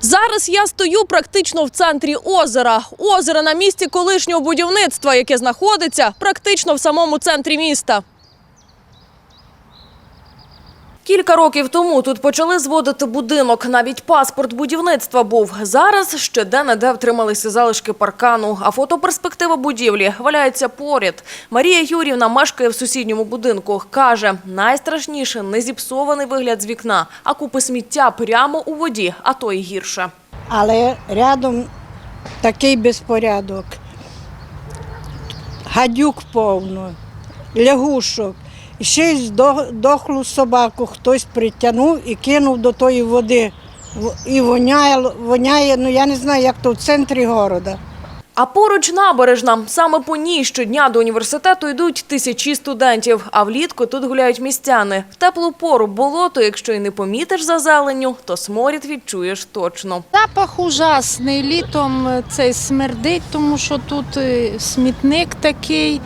Зараз я стою практично в центрі озера. Озеро на місці колишнього будівництва, яке знаходиться практично в самому центрі міста. Кілька років тому тут почали зводити будинок. Навіть паспорт будівництва був. Зараз ще де-не-де втрималися залишки паркану, а фотоперспектива будівлі валяється поряд. Марія Юрівна мешкає в сусідньому будинку. Каже, найстрашніше не зіпсований вигляд з вікна, а купи сміття прямо у воді, а то й гірше. але рядом такий безпорядок. Гадюк повно, лягушок. І Ще дохлу собаку хтось притягнув і кинув до тої води. В- І воняє, воняє, ну я не знаю, як то в центрі города. А поруч набережна. Саме по ній щодня до університету йдуть тисячі студентів, а влітку тут гуляють містяни. В теплу пору болото, якщо й не помітиш за зеленню, то сморід відчуєш точно. Запах ужасний. Літом е, цей смердить, тому що тут е, смітник такий.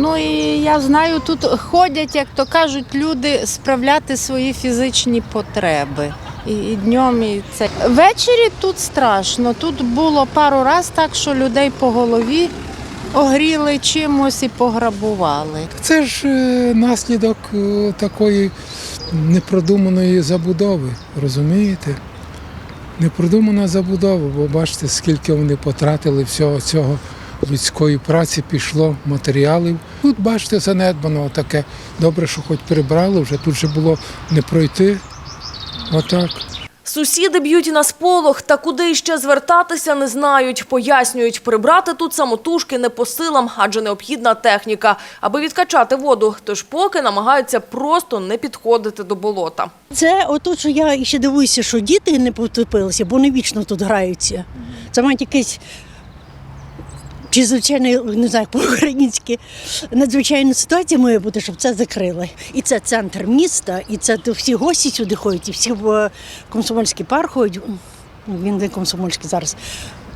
Ну і я знаю, тут ходять, як то кажуть, люди справляти свої фізичні потреби. І, і днем, і це. Ввечері тут страшно. Тут було пару разів так, що людей по голові огріли чимось і пограбували. Це ж е, наслідок е, такої непродуманої забудови, розумієте? Непродумана забудова, бо бачите, скільки вони потратили всього цього людської праці, пішло матеріалів. Тут, бачите, занедбано таке. Добре, що хоч прибрали, вже тут же було не пройти. Отак. Сусіди б'ють на сполох, та куди іще звертатися не знають. Пояснюють, прибрати тут самотужки не по силам, адже необхідна техніка, аби відкачати воду. Тож поки намагаються просто не підходити до болота. Це ото, що я ще дивуюся, що діти не потопилися, бо вони вічно тут граються. Це має якесь, чи звичайно, не знаю, по-українськи, надзвичайна ситуація має бути, щоб це закрили. І це центр міста, і це всі гості сюди ходять, і всі в е, комсомольський парк ходять. Він не комсомольський зараз.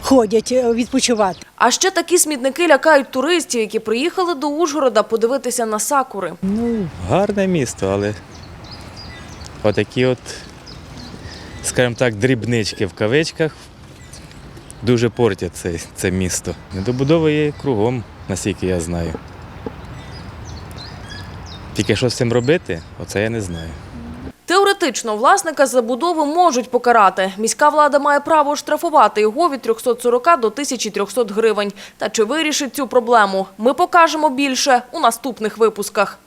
Ходять е, відпочивати. А ще такі смітники лякають туристів, які приїхали до Ужгорода подивитися на сакури. Ну, гарне місто, але отакі от, скажімо так, дрібнички в кавичках дуже портять це, це місто. Недобудова є кругом, наскільки я знаю. Тільки що з цим робити, оце я не знаю. Теоретично власника забудови можуть покарати. Міська влада має право штрафувати його від 340 до 1300 гривень. Та чи вирішить цю проблему? Ми покажемо більше у наступних випусках.